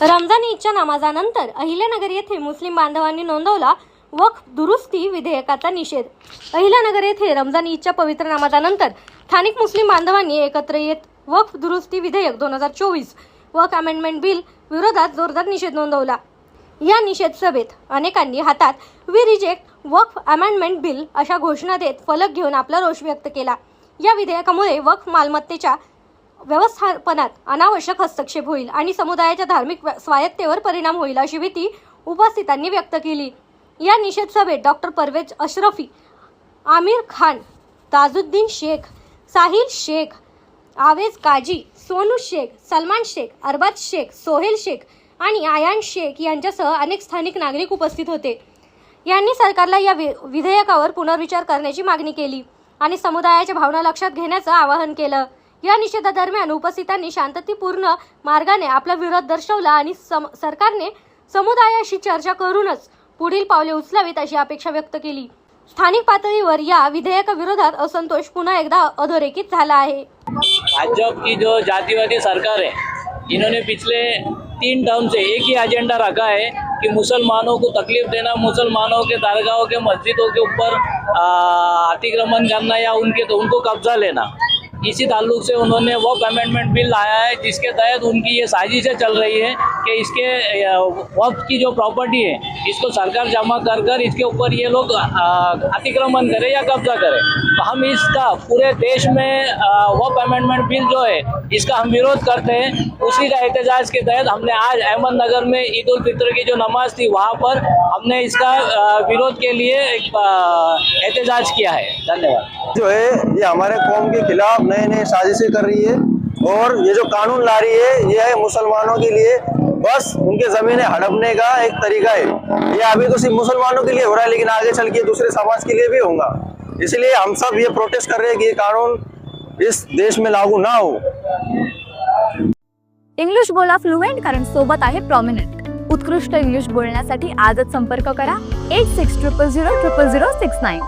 ईदच्या नमाजानंतर अहिल्यानगर येथे मुस्लिम बांधवांनी नोंदवला वक्फ दुरुस्ती विधेयकाचा निषेध. अहिल्यानगर येथे रमजान ईदच्या पवित्र नमाजानंतर स्थानिक मुस्लिम बांधवांनी एकत्र येत वक्फ दुरुस्ती विधेयक दोन हजार चोवीस वक्फ अमेंडमेंट बिल विरोधात जोरदार निषेध नोंदवला. या निषेध सभेत अनेकांनी हातात we reject Waqf amendment bill अशा घोषणा देत फलक घेऊन आपला रोष व्यक्त केला. या विधेयकामुळे वक्फ मालमत्तेच्या व्यवस्थापनात अनावश्यक हस्तक्षेप होईल आणि समुदायाच्या धार्मिक स्वायत्तेवर परिणाम होईल अशी भीती उपस्थितांनी व्यक्त केली. या निषेध सभेत डॉक्टर परवेज अशरफी आमिर खान ताजुद्दीन शेख साहिल शेख आवेज काजी सोनू शेख सलमान शेख अरबाज शेख सोहेल शेख आणि आयान शेख यांच्यासह अनेक स्थानिक नागरिक उपस्थित होते. यांनी सरकारला या वि- विधेयकावर पुनर्विचार करण्याची मागणी केली आणि समुदायाच्या भावना लक्षात घेण्याचं आवाहन केलं. या निषेधादरम्यान उपस्थितांनी शांततेपूर्ण मार्गाने आपला विरोध दर्शवला आणि सम सरकारने समुदायाशी चर्चा करूनच पुढील पावले उचलावीत अशी अपेक्षा व्यक्त केली. स्थानिक पातळीवर या विधेयकाविरोधात असंतोष पुन्हा एकदा अधोरेखित झाला आहे. भाजपा की जो जातिवादी सरकार है इन्होंने पिछले तीन टर्म से एक ही एजेंडा रखा है कि मुसलमानों को तकलीफ देना मुसलमानों के दरगाहों के मस्जिदों के ऊपर अतिक्रमण करना या उनके तो उनको कब्जा लेना। इसी ताल्लुक से उन्होंने वक्फ अमेंडमेंट बिल लाया है, जिसके तहत उनकी ये साजिशें चल रही है कि इसके वक्त की जो प्रॉपर्टी है, इसको सरकार जमा कर कर इसके ऊपर ये लोग अतिक्रमण करें या कब्जा करें। तो हम इसका पूरे देश में वक्फ अमेंडमेंट बिल जो है, इसका हम विरोध करते हैं। उसी का एहतजाज के तहत हमने आज अहमदनगर में ईद उल फित्र की जो नमाज़ थी, वहाँ पर हमने इसका विरोध के लिए एक एहतजाज किया है। धन्यवाद। जो है, ये हमारे कौम के खिलाफ नए नए साजिशें कर रही है और ये जो कानून ला रही है ये है मुसलमानों के लिए। बस उनके जमीनें हड़पने का एक तरीका है। ये अभी तो सिर्फ मुसलमानों के लिए हो रहा है लेकिन आगे चल के दूसरे समाज के लिए भी होगा। इसलिए हम सब ये प्रोटेस्ट कर रहे हैं कि ये कानून इस देश में लागू ना हो। इंग्लिश बोला फ्लुएंट कारण सोबत आहे प्रॉमिनंट उत्कृष्ट इंग्लिश बोलण्यासाठी आजच संपर्क करा. Eight six triple zero triple zero six nine